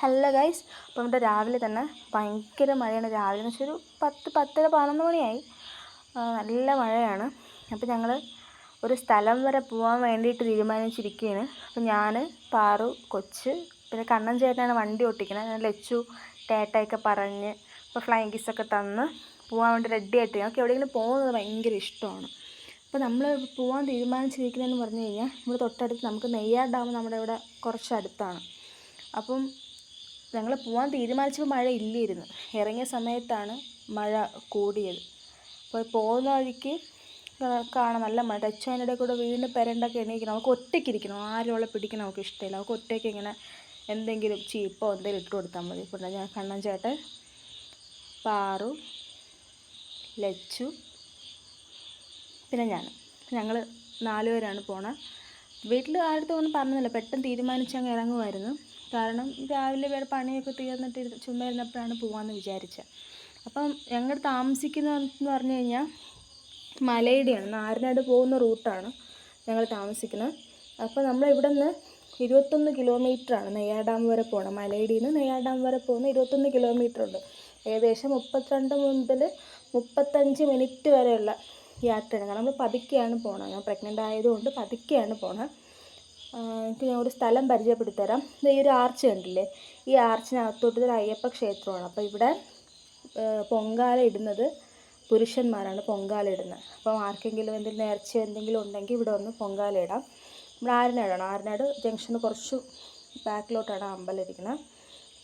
Hello guys അപ്പോൾ ഇവിടെ രാവിലെ തന്നെ ഭയങ്കര മഴയാണ്. രാവിലെ എന്ന് വെച്ചാൽ ഒരു പത്ത് പത്തര പതിനൊന്ന് മണിയായി. നല്ല മഴയാണ്. അപ്പോൾ ഞങ്ങൾ ഒരു സ്ഥലം വരെ പോകാൻ വേണ്ടിയിട്ട് തീരുമാനിച്ചിരിക്കുകയാണ് അപ്പോൾ ഞാൻ പാറു കൊച്ച് പിന്നെ കണ്ണൻ ചേട്ടനാണ് വണ്ടി ഓട്ടിക്കുന്നത് ഞാൻ ലച്ചു ടേട്ടയൊക്കെ പറഞ്ഞ് ഇപ്പോൾ ഫ്ലൈങ് കിസ്സൊക്കെ തന്ന് പോകാൻ വേണ്ടി റെഡി ആയിട്ട് ഞങ്ങൾക്ക് എവിടെയെങ്കിലും പോകുന്നത് ഭയങ്കര ഇഷ്ടമാണ്. അപ്പോൾ നമ്മൾ പോകാൻ തീരുമാനിച്ചിരിക്കുന്നതെന്ന് പറഞ്ഞു കഴിഞ്ഞാൽ നമ്മൾ തൊട്ടടുത്ത് നമുക്ക് നെയ്യാർ ഡാം നമ്മുടെ ഇവിടെ കുറച്ച് അടുത്താണ്. അപ്പം ഞങ്ങൾ പോകാൻ തീരുമാനിച്ചപ്പോൾ മഴ ഇല്ലായിരുന്നു. ഇറങ്ങിയ സമയത്താണ് മഴ കൂടിയത്. അപ്പോൾ പോകുന്ന വഴിക്ക് കാണാം നല്ല മഴ. ടച്ചാനിടെ കൂടെ വീണ്ടും പെരണ്ടൊക്കെ എണീക്കണം. നമുക്ക് ഒറ്റയ്ക്ക് ഇരിക്കണം. ആരും പിടിക്കണം നമുക്ക് ഇഷ്ടമില്ല. നമുക്ക് ഒറ്റയ്ക്ക് ഇങ്ങനെ എന്തെങ്കിലും ചീപ്പോ എന്തെങ്കിലും ഇട്ട് കൊടുത്താൽ മതി. ഇപ്പോൾ ഞാൻ കണ്ണൻ ചേട്ടൻ പാറു ലച്ചു പിന്നെ ഞാൻ ഞങ്ങൾ നാലുപേരാണ് പോണത് വീട്ടിൽ ആരുടെ ഒന്നും പറഞ്ഞില്ല. പെട്ടെന്ന് തീരുമാനിച്ച് അങ്ങ് ഇറങ്ങുമായിരുന്നു കാരണം രാവിലെ വേറെ പണിയൊക്കെ തീർന്നിട്ട് ചുമ്മാ ഇരുന്നപ്പോഴാണ് പോകാമെന്ന് വിചാരിച്ചത് അപ്പം ഞങ്ങൾ താമസിക്കുന്നതെന്ന് പറഞ്ഞു കഴിഞ്ഞാൽ മലയുടെയാണ്. നാരനാട് പോകുന്ന റൂട്ടാണ് ഞങ്ങൾ താമസിക്കുന്നത്. അപ്പോൾ നമ്മൾ ഇവിടെ നിന്ന് ഇരുപത്തൊന്ന് കിലോമീറ്ററാണ് നെയ്യാർ ഡാം വരെ പോകണം മലയിടിയിൽ നിന്ന് നെയ്യാർ ഡാം വരെ പോകുന്ന ഇരുപത്തൊന്ന് കിലോമീറ്റർ ഉണ്ട് ഏകദേശം മുപ്പത്തിരണ്ട് മുതൽ മുപ്പത്തഞ്ച് മിനിറ്റ് വരെയുള്ള യാത്രയാണ്. കാരണം നമ്മൾ പതുക്കെയാണ് പോകണം ഞാൻ പ്രഗ്നന്റ് ആയതുകൊണ്ട് പതുക്കെയാണ് പോണത്. എനിക്ക് ഞാൻ ഒരു സ്ഥലം പരിചയപ്പെടുത്തരാം. ഈ ഒരു ആർച്ച് കണ്ടില്ലേ? ഈ ആർച്ചിനകത്തോട്ട് ഒരു അയ്യപ്പ ക്ഷേത്രമാണ്. അപ്പോൾ ഇവിടെ പൊങ്കാല ഇടുന്നത് പുരുഷന്മാരാണ് പൊങ്കാല ഇടുന്നത്. അപ്പോൾ ആർക്കെങ്കിലും എന്തെങ്കിലും നേർച്ച എന്തെങ്കിലും ഉണ്ടെങ്കിൽ ഇവിടെ വന്ന് പൊങ്കാല ഇടാം. ഇവിടെ ആരനാടാണ് ആരനാട് ജംഗ്ഷന് കുറച്ച് ബാക്കിലോട്ടാണ് അമ്പലം ഇരിക്കുന്നത്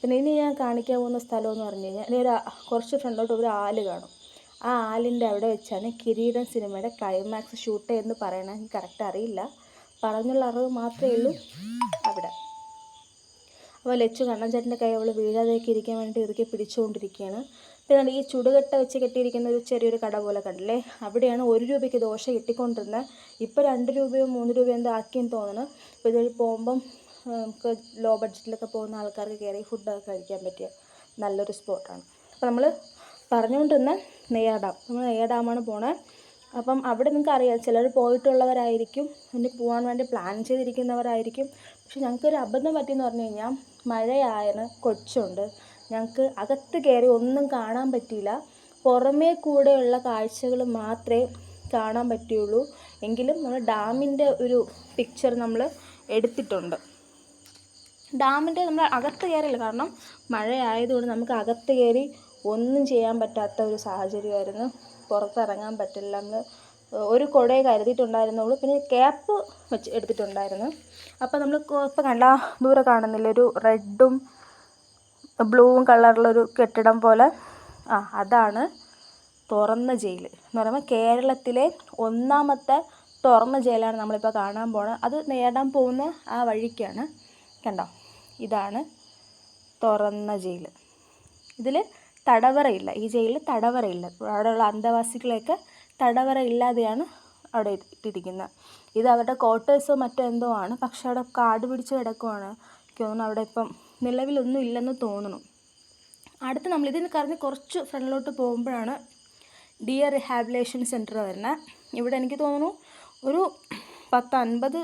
പിന്നെ ഇനി ഞാൻ കാണിക്കാൻ പോകുന്ന സ്ഥലം എന്ന് പറഞ്ഞു കഴിഞ്ഞാൽ ഒരു കുറച്ച് ഫ്രണ്ടോട്ട് ഒരു ആൽ കാണും. ആ ആലിന്റെ അവിടെ വെച്ചാണ് കിരീടം സിനിമയുടെ ക്ലൈമാക്സ് ഷൂട്ട് എന്ന് പറയണമെങ്കിൽ കറക്റ്റ് അറിയില്ല. പറഞ്ഞുള്ള അറിവ് മാത്രമേ ഉള്ളൂ. അവിടെ. അപ്പോൾ ലച്ചു കണ്ണൻ ചേട്ടന്റെ കൈ അവൾ വീഴാതെയൊക്കെ ഇരിക്കാൻ വേണ്ടി ഇറുക്കി പിടിച്ചുകൊണ്ടിരിക്കുകയാണ്. പിന്നെ ഈ ചുടുകട്ട വെച്ച് കെട്ടിയിരിക്കുന്ന ഒരു ചെറിയൊരു കട പോലെ കണ്ടല്ലേ? അവിടെയാണ് ഒരു രൂപയ്ക്ക് ദോശ കിട്ടിക്കൊണ്ടിരുന്നത്. ഇപ്പോൾ രണ്ട് രൂപയോ മൂന്ന് രൂപയോ എന്തോ ആക്കിയെന്ന് തോന്നുന്നു. അപ്പോൾ ഇതുവഴി പോകുമ്പം നമുക്ക് ലോ ബഡ്ജറ്റിലൊക്കെ പോകുന്ന ആൾക്കാർക്ക് കയറി ഫുഡൊക്കെ കഴിക്കാൻ പറ്റിയ നല്ലൊരു സ്പോട്ടാണ് അപ്പോൾ നമ്മൾ പറഞ്ഞുകൊണ്ടിരുന്ന നെയ്യാർ ഡാം നമ്മൾ നെയ്യാർ ഡാമാണ് പോണത് അപ്പം അവിടെ നിങ്ങൾക്ക് അറിയാം ചിലർ പോയിട്ടുള്ളവരായിരിക്കും ഇനി പോകാൻ വേണ്ടി പ്ലാൻ ചെയ്തിരിക്കുന്നവരായിരിക്കും. പക്ഷെ ഞങ്ങൾക്കൊരു അബദ്ധം പറ്റിയെന്ന് പറഞ്ഞു കഴിഞ്ഞാൽ മഴയായാണ് കൊച്ചുണ്ട്. ഞങ്ങൾക്ക് അകത്ത് കയറി ഒന്നും കാണാൻ പറ്റിയില്ല. പുറമേ കൂടെയുള്ള കാഴ്ചകൾ മാത്രമേ കാണാൻ പറ്റുള്ളൂ എങ്കിലും നമ്മൾ ഡാമിന്റെ ഒരു പിക്ചർ നമ്മൾ എടുത്തിട്ടുണ്ട്. ഡാമിന്റെ നമ്മൾ അകത്ത് കയറിയില്ല കാരണം മഴയായതുകൊണ്ട് നമുക്ക് അകത്ത് കയറി ഒന്നും ചെയ്യാൻ പറ്റാത്ത ഒരു സാഹചര്യമായിരുന്നു. പുറത്തിറങ്ങാൻ പറ്റില്ല. എന്ന് ഒരു കുടയെ കരുതിയിട്ടുണ്ടായിരുന്നുള്ളൂ. പിന്നെ ക്യാപ്പ് വെച്ച് എടുത്തിട്ടുണ്ടായിരുന്നു. അപ്പോൾ നമ്മൾ ഇപ്പോൾ കണ്ട ദൂരെ കാണുന്നില്ല ഒരു റെഡും ബ്ലൂവും കളറിലൊരു കെട്ടിടം പോലെ. ആ അതാണ് തുറന്ന ജയിൽ എന്ന് പറയുമ്പോൾ കേരളത്തിലെ ഒന്നാമത്തെ തുറന്ന ജയിലാണ് നമ്മളിപ്പോൾ കാണാൻ പോണത്. അത് നേടാൻ പോകുന്ന ആ വഴിക്കാണ്. കണ്ടോ? ഇതാണ് തുറന്ന ജയിൽ ഇതിൽ തടവറയില്ല. ഈ ജയിലിൽ തടവറയില്ല. അവിടെയുള്ള അന്തവാസികളെയൊക്കെ തടവറ ഇല്ലാതെയാണ് അവിടെ ഇട്ടിരിക്കുന്നത്. ഇത് അവരുടെ ക്വാർട്ടേഴ്സോ മറ്റോ എന്തോ ആണ്. പക്ഷേ അവിടെ കാട് പിടിച്ച് കിടക്കുവാണ്. എനിക്ക് തോന്നുന്നു അവിടെ ഇപ്പം നിലവിലൊന്നും ഇല്ലെന്ന് തോന്നുന്നു. അടുത്ത് നമ്മൾ ഇതിന് കറങ്ങി കുറച്ച് ഫ്രണ്ടിലോട്ട് പോകുമ്പോഴാണ് ഡിയർ റിഹാബിലേഷൻ സെന്റർ വരുന്നത് ഇവിടെ എനിക്ക് തോന്നുന്നു ഒരു പത്ത് അൻപത്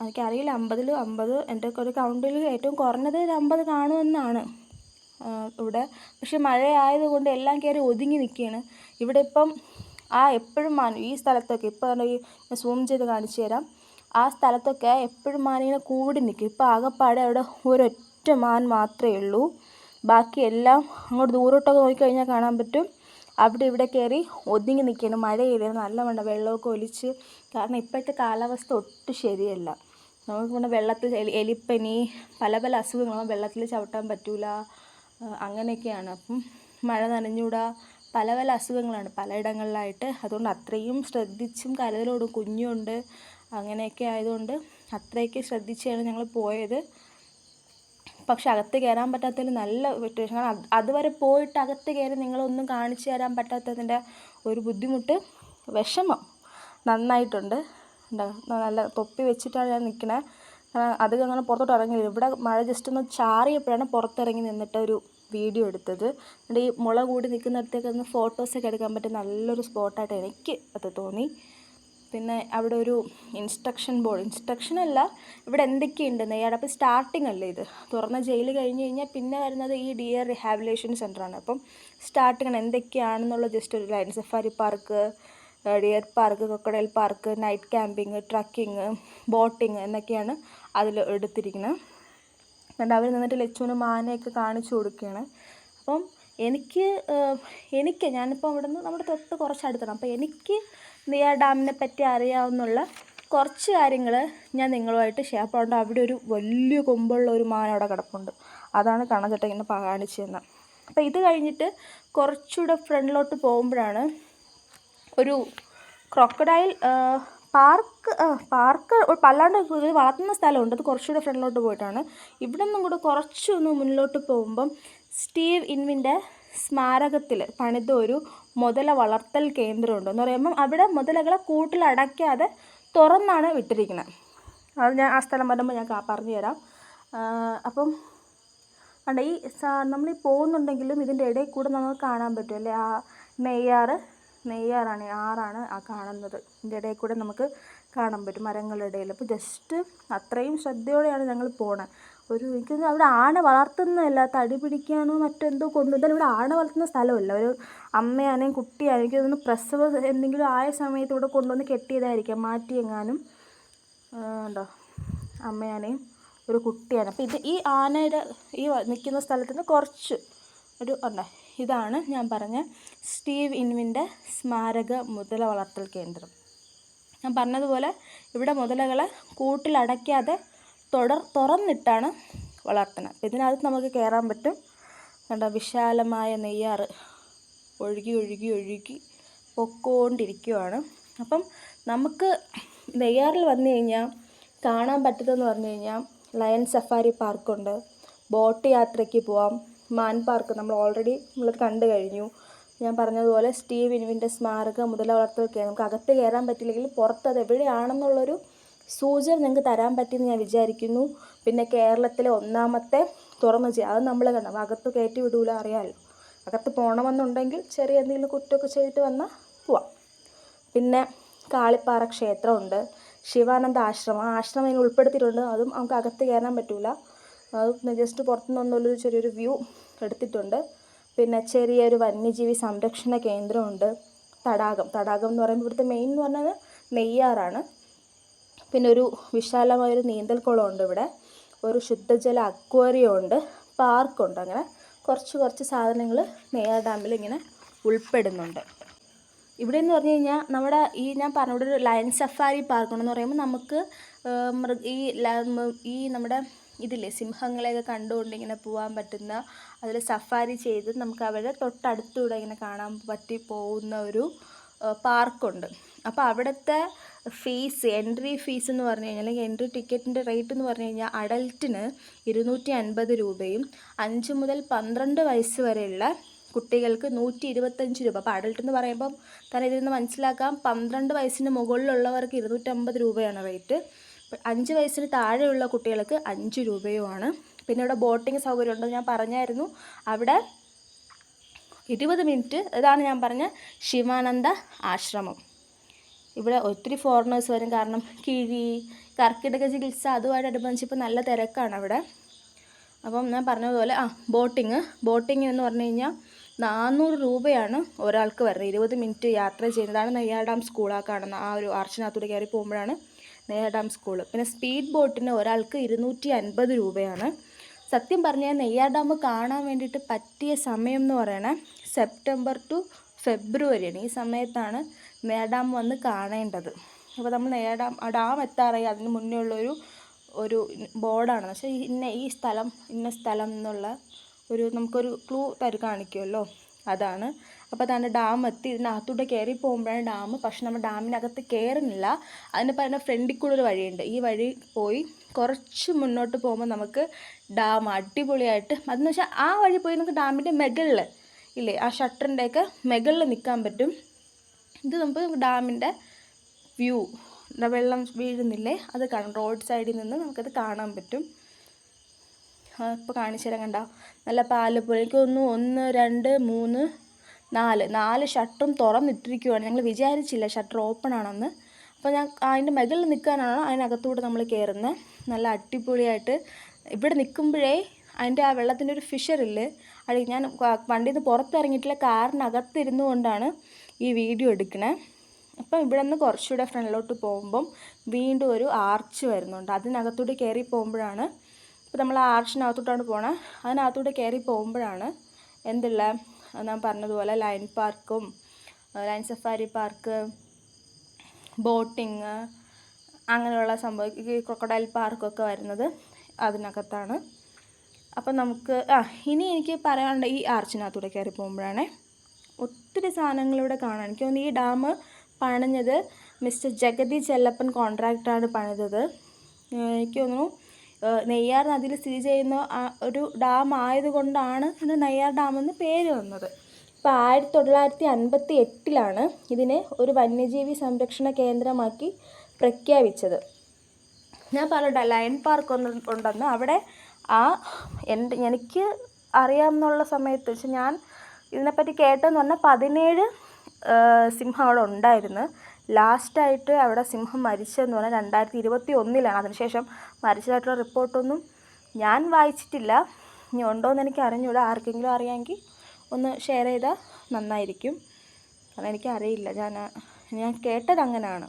എനിക്കറിയില്ല അമ്പതിൽ അമ്പത് എന്റെ ഒരു കൗണ്ടിൽ ഏറ്റവും കുറഞ്ഞത് ഒരു അമ്പത് കാണുമെന്നാണ്. ഇവിടെ. പക്ഷെ മഴയായതുകൊണ്ട് എല്ലാം കയറി ഒതുങ്ങി നിൽക്കുകയാണ്. ഇവിടെ ഇപ്പം ആ എപ്പോഴും മാൻ ഈ സ്ഥലത്തൊക്കെ ഇപ്പോൾ ഈ സൂം ചെയ്ത് കാണിച്ചു തരാം. ആ സ്ഥലത്തൊക്കെ എപ്പോഴും മാനിങ്ങനെ കൂടി നിൽക്കും. ഇപ്പോൾ ആകെപ്പാടെ അവിടെ ഒരൊറ്റ മാൻ മാത്രമേ ഉള്ളൂ. ബാക്കി എല്ലാം അങ്ങോട്ട് ദൂരോട്ടൊക്കെ നോക്കിക്കഴിഞ്ഞാൽ കാണാൻ പറ്റും. അവിടെ ഇവിടെ കയറി ഒതുങ്ങി നിൽക്കുകയാണ്. മഴയില്ല? നല്ല വേണ്ട വെള്ളമൊക്കെ ഒലിച്ച്. കാരണം ഇപ്പോഴത്തെ കാലാവസ്ഥ ഒട്ടും ശരിയല്ല. നമുക്ക് വേണ്ട വെള്ളത്തിൽ എലിപ്പനി പല പല അസുഖങ്ങളും വെള്ളത്തിൽ ചവിട്ടാൻ പറ്റൂല. അങ്ങനെയൊക്കെയാണ്. അപ്പം മഴ നനഞ്ഞൂടാ പല പല അസുഖങ്ങളാണ് പലയിടങ്ങളിലായിട്ട്. അതുകൊണ്ട് അത്രയും ശ്രദ്ധിച്ചും കരുതലോടും കുഞ്ഞുണ്ട്. അങ്ങനെയൊക്കെ ആയതുകൊണ്ട് അത്രയൊക്കെ ശ്രദ്ധിച്ചാണ് ഞങ്ങൾ പോയത്. പക്ഷെ അകത്ത് കയറാൻ പറ്റാത്തതിൽ നല്ല വിട്ടുവീഴ്ച കാരണം അതുവരെ പോയിട്ട് അകത്ത് കയറി നിങ്ങളൊന്നും കാണിച്ചു തരാൻ പറ്റാത്തതിന്റെ ഒരു ബുദ്ധിമുട്ട് വിഷമം നന്നായിട്ടുണ്ട്. നല്ല തൊപ്പി വെച്ചിട്ടാണ് ഞാൻ നിൽക്കണത് കാരണം അധികം അങ്ങനെ പുറത്തോട്ട് ഇറങ്ങിയില്ല ഇവിടെ മഴ ജസ്റ്റ് ഒന്ന് ചാറിയപ്പോഴാണ് പുറത്തിറങ്ങി നിന്നിട്ട് ഒരു വീഡിയോ എടുത്തത്. എന്നിട്ട് ഈ മുള കൂടി നിൽക്കുന്നിടത്തേക്ക് ഒന്ന് ഫോട്ടോസൊക്കെ എടുക്കാൻ പറ്റിയ നല്ലൊരു സ്പോട്ടായിട്ട് എനിക്ക് അത് തോന്നി. പിന്നെ അവിടെ ഒരു ഇൻസ്ട്രക്ഷൻ ബോർഡ് ഇൻസ്ട്രക്ഷൻ അല്ല ഇവിടെ എന്തൊക്കെയുണ്ട് നെയ്യാട് അപ്പോൾ സ്റ്റാർട്ടിംഗ് അല്ലേ ഇത്? തുറന്ന ജയിൽ കഴിഞ്ഞ് കഴിഞ്ഞാൽ പിന്നെ വരുന്നത് ഈ ഡിയർ റിഹാബിലേഷൻ സെന്ററാണ് അപ്പം സ്റ്റാർട്ടിങ് എന്തൊക്കെയാണെന്നുള്ള ജസ്റ്റ് ഒരു line safari park deer park കൊക്കടൽ park night camping trekking boating എന്നൊക്കെയാണ് അതിൽ എടുത്തിരിക്കുന്നത് കണ്ട് അവർ നിന്നിട്ട് ലച്ചുവിന് മാനയൊക്കെ കാണിച്ചു കൊടുക്കുകയാണ്. അപ്പം എനിക്ക് എനിക്ക് ഞാനിപ്പോൾ ഇവിടെ നിന്ന് നമ്മുടെ തൊട്ട് കുറച്ച് അടുത്താണ് അപ്പോൾ എനിക്ക് നെയ്യാർ ഡാമിനെ പറ്റി അറിയാവുന്നുള്ള കുറച്ച് കാര്യങ്ങൾ ഞാൻ നിങ്ങളുമായിട്ട് ഷെയർ അപ്പോൾ അവിടെ ഒരു വലിയ കൊമ്പുള്ള ഒരു മാന അവിടെ കിടപ്പുണ്ട്. അതാണ് കണ്ണചട്ട ഇങ്ങനെ കാണിച്ചു തന്നത് അപ്പോൾ ഇത് കഴിഞ്ഞിട്ട് കുറച്ചുകൂടെ ഫ്രണ്ടിലോട്ട് പോകുമ്പോഴാണ് ഒരു ക്രോക്കഡൈൽ പാർക്ക് പാർക്ക് അല്ലാണ്ട് ഇത് വളർത്തുന്ന സ്ഥലമുണ്ട്. അത് കുറച്ചുകൂടെ ഫ്രണ്ടിലോട്ട് പോയിട്ടാണ്. ഇവിടെ നിന്നും കൂടെ കുറച്ചൊന്ന് മുന്നിലോട്ട് പോകുമ്പം സ്റ്റീവ് ഇൻവിന്റെ സ്മാരകത്തിൽ പണിത ഒരു മുതല വളർത്തൽ കേന്ദ്രമുണ്ട്. എന്ന് പറയുമ്പം അവിടെ മുതലകളെ കൂട്ടിലടയ്ക്കാതെ തുറന്നാണ് വിട്ടിരിക്കുന്നത് അത് ഞാൻ ആ സ്ഥലം വരുമ്പോൾ ഞാൻ പറഞ്ഞു തരാം. അപ്പം അണ്ട ഈ നമ്മൾ ഈ പോകുന്നുണ്ടെങ്കിലും ഇതിന്റെ ഇടയിൽ കൂടെ നമുക്ക് കാണാൻ പറ്റും അല്ലേ? ആ നെയ്യാറ് നെയ്യാറാണ് ആറാണ് ആ കാണുന്നത്. ഇതിന്റെ ഇടയിൽ കൂടെ നമുക്ക് കാണാൻ പറ്റും മരങ്ങളുടെ ഇടയിൽ. അപ്പോൾ ജസ്റ്റ് അത്രയും ശ്രദ്ധയോടെയാണ് ഞങ്ങൾ പോണത് ഒരു എനിക്ക് അവിടെ ആന വളർത്തുന്നതല്ല തടി പിടിക്കാനോ മറ്റെന്തോ കൊണ്ടുവന്നാലും ഇവിടെ ആന വളർത്തുന്ന സ്ഥലമല്ല. ഒരു അമ്മയാണെങ്കിൽ കുട്ടിയാണ് എനിക്ക് തോന്നുന്നു പ്രസവ എന്തെങ്കിലും ആയ സമയത്ത് ഇവിടെ കൊണ്ടുവന്ന് കെട്ടിയതായിരിക്കാം. മാറ്റിയെങ്ങാനും ഉണ്ടോ അമ്മയാനെയും ഒരു കുട്ടിയാണ് അപ്പോൾ ഇത് ഈ ആനയുടെ ഈ നിൽക്കുന്ന സ്ഥലത്ത് നിന്ന് കുറച്ച് ഒരു ഉണ്ടോ ഇതാണ് ഞാൻ പറഞ്ഞ സ്റ്റീവ് ഇൻവിന്റെ സ്മാരക മുതല വളർത്തൽ കേന്ദ്രം. ഞാൻ പറഞ്ഞതുപോലെ ഇവിടെ മുതലകളെ കൂട്ടിലടയ്ക്കാതെ തുടർ തുറന്നിട്ടാണ് അപ്പം ഇതിനകത്ത് നമുക്ക് കയറാൻ പറ്റും. കണ്ട വിശാലമായ നെയ്യാറ് ഒഴുകി ഒഴുകി ഒഴുകി പൊക്കോണ്ടിരിക്കുവാണ്. അപ്പം നമുക്ക് നെയ്യാറിൽ വന്നു കഴിഞ്ഞാൽ കാണാൻ പറ്റുന്നതെന്ന് പറഞ്ഞു കഴിഞ്ഞാൽ ലയൺ സഫാരി പാർക്കുണ്ട്. ബോട്ട് യാത്രയ്ക്ക് പോവാം. മാൻ പാർക്ക് നമ്മൾ ഓൾറെഡി നമ്മൾ കണ്ടു കഴിഞ്ഞു. ഞാൻ പറഞ്ഞതുപോലെ സ്റ്റീവ് ഇനുവിന്റെ സ്മാരക മുതല വളർത്തൽ നമുക്ക് അകത്ത് കയറാൻ പറ്റില്ലെങ്കിൽ പുറത്ത് അത് എവിടെയാണെന്നുള്ളൊരു സൂചന നിങ്ങൾക്ക് തരാൻ പറ്റിയെന്ന് ഞാൻ വിചാരിക്കുന്നു. പിന്നെ കേരളത്തിലെ ഒന്നാമത്തെ തുറന്നു ചെയ്യുക അത് നമ്മൾ കണ്ടു അകത്ത് കയറ്റി വിടൂല അറിയാമല്ലോ അകത്ത് പോകണമെന്നുണ്ടെങ്കിൽ ചെറിയ എന്തെങ്കിലും കുറ്റമൊക്കെ ചെയ്തിട്ട് വന്നാൽ പോവാം. പിന്നെ കാളിപ്പാറ ക്ഷേത്രമുണ്ട്. ശിവാനന്ദ ആശ്രമം. ആശ്രമം അതിന് ഉൾപ്പെടുത്തിയിട്ടുണ്ട്. അതും നമുക്ക് അകത്ത് കയറാൻ പറ്റില്ല അത് ജസ്റ്റ് പുറത്തുനിന്നൊന്നുള്ളൊരു ചെറിയൊരു വ്യൂ എടുത്തിട്ടുണ്ട്. പിന്നെ ചെറിയൊരു വന്യജീവി സംരക്ഷണ കേന്ദ്രമുണ്ട്. തടാകം. തടാകം എന്ന് പറയുമ്പോൾ ഇവിടുത്തെ മെയിൻ എന്ന് പറഞ്ഞാൽ നെയ്യാറാണ്. പിന്നെ ഒരു വിശാലമായൊരു നീന്തൽക്കുളമുണ്ട് ഇവിടെ. ഒരു ശുദ്ധജല അക്വേറിയം ഉണ്ട് പാർക്കുണ്ട് അങ്ങനെ. കുറച്ച് കുറച്ച് സാധനങ്ങൾ നെയ്യാർ ഡാമിൽ ഇങ്ങനെ ഉൾപ്പെടുന്നുണ്ട്. ഇവിടെ എന്ന് പറഞ്ഞു കഴിഞ്ഞാൽ നമ്മുടെ ഈ ഞാൻ പറഞ്ഞ ഇവിടെ ഒരു ലയൺ സഫാരി പാർക്കുണ്ടെന്ന് പറയുമ്പോൾ നമുക്ക് മൃഗ ഈ ഈ നമ്മുടെ ഇതില്ലേ സിംഹങ്ങളെയൊക്കെ കണ്ടുകൊണ്ട് ഇങ്ങനെ പോകാൻ പറ്റുന്ന അതിൽ സഫാരി ചെയ്ത് നമുക്ക് അവരുടെ തൊട്ടടുത്തൂടെ ഇങ്ങനെ കാണാൻ പറ്റി പോകുന്ന ഒരു പാർക്കുണ്ട്. അപ്പോൾ അവിടുത്തെ ഫീസ് എൻട്രി ഫീസ് എന്ന് പറഞ്ഞു കഴിഞ്ഞാൽ അല്ലെങ്കിൽ എൻട്രി ടിക്കറ്റിന്റെ റേറ്റ് എന്ന് പറഞ്ഞു കഴിഞ്ഞാൽ അഡൽറ്റിന് ഇരുന്നൂറ്റി അൻപത് രൂപയും അഞ്ച് മുതൽ പന്ത്രണ്ട് വയസ്സ് വരെയുള്ള കുട്ടികൾക്ക് നൂറ്റി ഇരുപത്തഞ്ച് രൂപ. അപ്പോൾ അഡൽട്ട് എന്ന് പറയുമ്പം തന്നെ ഇതിൽ നിന്ന് മനസ്സിലാക്കാം പന്ത്രണ്ട് വയസ്സിന് മുകളിലുള്ളവർക്ക് ഇരുന്നൂറ്റമ്പത് രൂപയാണ് റേറ്റ്. അഞ്ച് വയസ്സിന് താഴെയുള്ള കുട്ടികൾക്ക് അഞ്ച് രൂപയുമാണ്. പിന്നെ ഇവിടെ ബോട്ടിംഗ് സൗകര്യം ഉണ്ടെന്ന് ഞാൻ പറഞ്ഞായിരുന്നു. അവിടെ ഇരുപത് മിനിറ്റ് ഇതാണ് ഞാൻ പറഞ്ഞ ശിവാനന്ദ ആശ്രമം. ഇവിടെ ഒത്തിരി ഫോറിനേഴ്സ് വരും. കാരണം കിഴി കർക്കിടക ചികിത്സ അതുമായിട്ടനുബന്ധിച്ച് ഇപ്പോൾ നല്ല തിരക്കാണ് അവിടെ. അപ്പം ഞാൻ പറഞ്ഞതുപോലെ ആ ബോട്ടിങ് ബോട്ടിങ് എന്ന് പറഞ്ഞു കഴിഞ്ഞാൽ നാനൂറ് രൂപയാണ് ഒരാൾക്ക് വരുന്നത്. ഇരുപത് മിനിറ്റ് യാത്ര ചെയ്യുന്നതാണ് നെയ്യാർ ഡാം സ്കൂളാണ് കാണുന്ന ആ ഒരു ആർച്ചിനകത്തൂടെ കയറി പോകുമ്പോഴാണ് നെയ്യാർ ഡാം സ്കൂൾ പിന്നെ സ്പീഡ് ബോട്ടിന് ഒരാൾക്ക് ഇരുന്നൂറ്റി അൻപത് രൂപയാണ്. സത്യം പറഞ്ഞാൽ നെയ്യാർ ഡാം കാണാൻ വേണ്ടിയിട്ട് പറ്റിയ സമയം എന്ന് പറയണേ സെപ്റ്റംബർ ടു ഫെബ്രുവരിയാണ്. ഈ സമയത്താണ് നെയ്യാർ ഡാം വന്ന് കാണേണ്ടത്. അപ്പോൾ നമ്മൾ നെയ്യാർ ഡാം ആ ഡാം എത്താറായി. അതിന് മുന്നേ ഉള്ളൊരു ഒരു ബോർഡാണ്. പക്ഷേ ഇന്ന ഈ സ്ഥലം ഇന്ന സ്ഥലം എന്നുള്ള ഒരു നമുക്കൊരു ക്ലൂ തരു കാണിക്കുമല്ലോ. അതാണ്. അപ്പോൾ അതാണ് ഡാം എത്തി. ഇതിനകത്തൂടെ കയറി പോകുമ്പോഴാണ് ഡാം. പക്ഷെ നമ്മൾ ഡാമിനകത്ത് കയറുന്നില്ല അതിന് പറയുന്ന ഫ്രണ്ടിൽ കൂടെ ഒരു വഴിയുണ്ട്. ഈ വഴി പോയി കുറച്ച് മുന്നോട്ട് പോകുമ്പോൾ നമുക്ക് ഡാം അടിപൊളിയായിട്ട് അതെന്ന് വെച്ചാൽ ആ വഴി പോയി നമുക്ക് ഡാമിന്റെ മുകളിൽ ഇല്ലേ? ആ ഷട്ടറിന്റെയൊക്കെ മുകളിൽ നിൽക്കാൻ പറ്റും. ഇത് നമുക്ക് ഡാമിന്റെ വ്യൂ. വെള്ളം വീഴുന്നില്ലേ? അത് കാണാം. റോഡ് സൈഡിൽ നിന്ന് നമുക്കത് കാണാൻ പറ്റും. ഇപ്പോൾ കാണിച്ചു തരാം കണ്ടോ? നല്ല പാൽ പോലെ. എനിക്ക് ഒന്ന് ഒന്ന് രണ്ട് മൂന്ന് നാല്. നാല് ഷട്ടറും തുറന്നിട്ടിരിക്കുവാണ്. ഞങ്ങൾ വിചാരിച്ചില്ല ഷട്ടർ ഓപ്പൺ ആണെന്ന്. അപ്പോൾ ഞാൻ അതിന്റെ മുകളിൽ നിൽക്കാനാണ് അതിനകത്തൂടെ നമ്മൾ കയറുന്നത് നല്ല അടിപൊളിയായിട്ട് ഇവിടെ നിൽക്കുമ്പോഴേ അതിന്റെ ആ വെള്ളത്തിന്റെ ഒരു ഫിഷറിൽ അത് ഞാൻ വണ്ടിയിൽ നിന്ന് പുറത്തിറങ്ങിയിട്ടില്ല കാറിനകത്തിരുന്നു കൊണ്ടാണ് ഈ വീഡിയോ എടുക്കണേ. അപ്പം ഇവിടെ നിന്ന് കുറച്ചുകൂടെ ഫ്രണ്ടിലോട്ട് പോകുമ്പം വീണ്ടും ഒരു ആർച്ച് വരുന്നുണ്ട്. അതിനകത്തൂടെ കയറി പോകുമ്പോഴാണ് ഇപ്പോൾ നമ്മൾ ആ ആർച്ചിനകത്തോട്ടാണ് പോകണം അതിനകത്തോട്ട് കയറി പോകുമ്പോഴാണ് എന്തുള്ള ഞാൻ പറഞ്ഞതുപോലെ ലൈൻ പാർക്കും ലൈൻ സഫാരി പാർക്ക് ബോട്ടിങ് അങ്ങനെയുള്ള സംഭവം ഈ ക്രൊക്കഡൈൽ പാർക്കൊക്കെ വരുന്നത് അതിനകത്താണ്. അപ്പം നമുക്ക് ആ ഇനി എനിക്ക് പറയാനുണ്ട് ഈ ആർച്ചിനകത്തൂടെ കയറി പോകുമ്പോഴാണ്. ഒത്തിരി സാധനങ്ങൾ ഇവിടെ കാണാൻ എനിക്ക് തോന്നുന്നു ഈ ഡാം പണിഞ്ഞത് മിസ്റ്റർ ജഗതി ചെല്ലപ്പൻ കോൺട്രാക്റ്റാണ് പണിതത്. എനിക്ക് തോന്നുന്നു നെയ്യാർ നദിയിൽ സ്ഥിതി ചെയ്യുന്ന ഒരു ഡാം ആയതുകൊണ്ടാണ് ഇതിന് നെയ്യാർ ഡാം എന്ന് പേര് വന്നത്. ഇപ്പോൾ ആയിരത്തി തൊള്ളായിരത്തി അൻപത്തി എട്ടിലാണ് ഇതിനെ ഒരു വന്യജീവി സംരക്ഷണ കേന്ദ്രമാക്കി പ്രഖ്യാപിച്ചത്. ഞാൻ പറഞ്ഞിട്ട് ലയൺ പാർക്ക് ഒന്ന് ഉണ്ടെന്ന്. അവിടെ ആ എന്റെ എനിക്ക് അറിയാമെന്നുള്ള സമയത്ത് വെച്ചാൽ ഞാൻ ഇതിനെപ്പറ്റി കേട്ടെന്ന് പറഞ്ഞാൽ പതിനേഴ് സിംഹം അവിടെ ഉണ്ടായിരുന്നു ലാസ്റ്റായിട്ട് അവിടെ സിംഹം മരിച്ചതെന്ന് പറഞ്ഞാൽ രണ്ടായിരത്തി ഇരുപത്തി ഒന്നിലാണ് അതിനുശേഷം മരിച്ചതായിട്ടുള്ള റിപ്പോർട്ടൊന്നും ഞാൻ വായിച്ചിട്ടില്ല. ഇനി ഉണ്ടോയെന്ന് എനിക്ക് അറിഞ്ഞൂടാ. ആർക്കെങ്കിലും അറിയാമെങ്കിൽ ഒന്ന് ഷെയർ ചെയ്താൽ നന്നായിരിക്കും. കാരണം എനിക്കറിയില്ല. ഞാൻ ഞാൻ കേട്ടത് അങ്ങനെയാണ്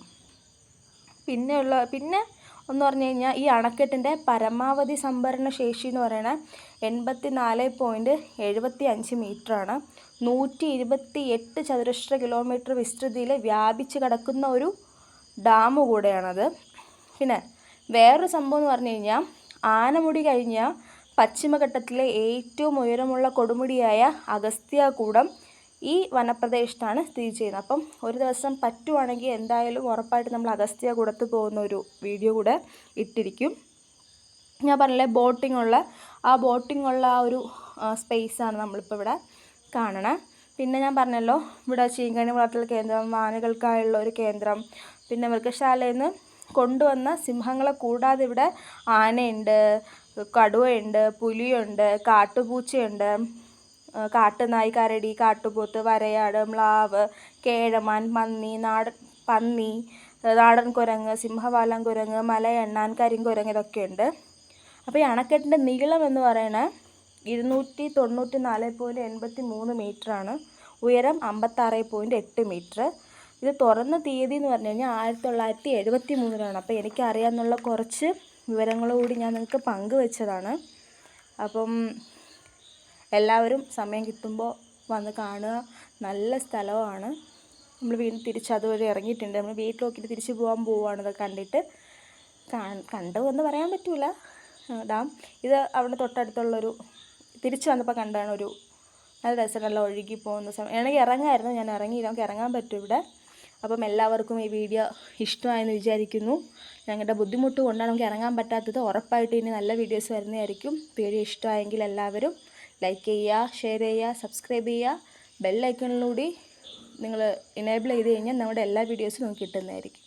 പിന്നെയുള്ള പിന്നെ എന്ന് പറഞ്ഞു കഴിഞ്ഞാൽ ഈ അണക്കെട്ടിന്റെ പരമാവധി സംഭരണ ശേഷി എന്ന് പറയുന്നത് എൺപത്തി നാല് പോയിന്റ് എഴുപത്തി അഞ്ച് മീറ്ററാണ് നൂറ്റി ഇരുപത്തി എട്ട് ചതുരശ്ര കിലോമീറ്റർ വിസ്തൃതിയിൽ വ്യാപിച്ച് കിടക്കുന്ന ഒരു ഡാം കൂടെയാണത്. പിന്നെ വേറൊരു സംഭവം എന്ന് പറഞ്ഞു കഴിഞ്ഞാൽ ആനമുടി കഴിഞ്ഞ പശ്ചിമഘട്ടത്തിലെ ഏറ്റവും ഉയരമുള്ള കൊടുമുടിയായ അഗസ്ത്യാകൂടം ഈ വനപ്രദേശത്താണ് സ്ഥിതി ചെയ്യുന്നത്. അപ്പം ഒരു ദിവസം പറ്റുവാണെങ്കിൽ എന്തായാലും ഉറപ്പായിട്ട് നമ്മൾ അഗസ്ത്യ കൂടത്ത് പോകുന്ന ഒരു വീഡിയോ കൂടെ ഇട്ടിരിക്കും. ഞാൻ പറഞ്ഞില്ലേ ബോട്ടിംഗ് ഉള്ള ആ ബോട്ടിംഗ് ഉള്ള ആ ഒരു സ്പേസാണ് നമ്മളിപ്പോൾ ഇവിടെ കാണണേ. പിന്നെ ഞാൻ പറഞ്ഞല്ലോ ഇവിടെ ചീങ്കണി വളർത്തൽ കേന്ദ്രം ആനകൾക്കായുള്ള ഒരു കേന്ദ്രം പിന്നെ മൃഗശാലയിൽ നിന്ന് കൊണ്ടുവന്ന സിംഹങ്ങളെ കൂടാതെ ഇവിടെ ആനയുണ്ട് കടുവയുണ്ട് പുലിയുണ്ട് കാട്ടുപൂച്ചയുണ്ട് കാട്ടുനായ് കരടി കാട്ടുപോത്ത് വരയാട് മ്ലാവ് കേഴമാൻ മന്നി നാടൻ പന്നി നാടൻ കുരങ്ങ് സിംഹവാലൻ കുരങ്ങ് മലയെണ്ണാൻ കരിങ്കുരങ്ങ് ഇതൊക്കെയുണ്ട്. അപ്പോൾ ഈ അണക്കെട്ടിന്റെ നീളം എന്ന് പറയുന്നത് ഇരുന്നൂറ്റി തൊണ്ണൂറ്റി നാല് പോയിന്റ് എൺപത്തി മൂന്ന് മീറ്ററാണ് ഉയരം അമ്പത്താറ് പോയിന്റ് എട്ട് മീറ്റർ ഇത് തുറന്ന തീയതി എന്ന് പറഞ്ഞു കഴിഞ്ഞാൽ ആയിരത്തി തൊള്ളായിരത്തി എഴുപത്തി മൂന്നിലാണ് അപ്പോൾ എനിക്കറിയാമെന്നുള്ള കുറച്ച് വിവരങ്ങൾ കൂടി ഞാൻ നിങ്ങൾക്ക് പങ്കുവെച്ചതാണ്. അപ്പം എല്ലാവരും സമയം കിട്ടുമ്പോൾ വന്ന് കാണുക. നല്ല സ്ഥലമാണ്. നമ്മൾ വീണ്ടും തിരിച്ച് അതുവഴി ഇറങ്ങിയിട്ടുണ്ട്. നമ്മൾ വീട്ടിൽ നോക്കിയിട്ട് തിരിച്ച് പോകാൻ പോവുകയാണ് ഇതൊക്കെ കണ്ടിട്ട് കണ്ടു എന്ന് പറയാൻ പറ്റില്ല ഡാം ഇത് അവിടെ തൊട്ടടുത്തുള്ളൊരു തിരിച്ച് വന്നപ്പോൾ കണ്ടാണ് ഒരു നല്ല രസം. നല്ല ഒഴുകി പോകുന്ന സമയം. വേണമെങ്കിൽ ഇറങ്ങായിരുന്നു. ഞാൻ ഇറങ്ങി നമുക്ക് ഇറങ്ങാൻ പറ്റും ഇവിടെ. അപ്പം എല്ലാവർക്കും ഈ വീഡിയോ ഇഷ്ടമായെന്ന് വിചാരിക്കുന്നു. ഞങ്ങളുടെ ബുദ്ധിമുട്ട് കൊണ്ടാണ് നമുക്ക് ഇറങ്ങാൻ പറ്റാത്തത്. ഉറപ്പായിട്ട് ഇനി നല്ല വീഡിയോസ് വരുന്നതായിരിക്കും. വീഡിയോ ഇഷ്ടമായെങ്കിൽ എല്ലാവരും ലൈക്ക് ചെയ്യുക ഷെയർ ചെയ്യുക സബ്സ്ക്രൈബ് ചെയ്യുക. ബെല്ലൈക്കണിലൂടി നിങ്ങൾ എനേബിൾ ചെയ്ത് കഴിഞ്ഞാൽ നമ്മുടെ എല്ലാ വീഡിയോസും നമുക്ക് കിട്ടുന്നതായിരിക്കും.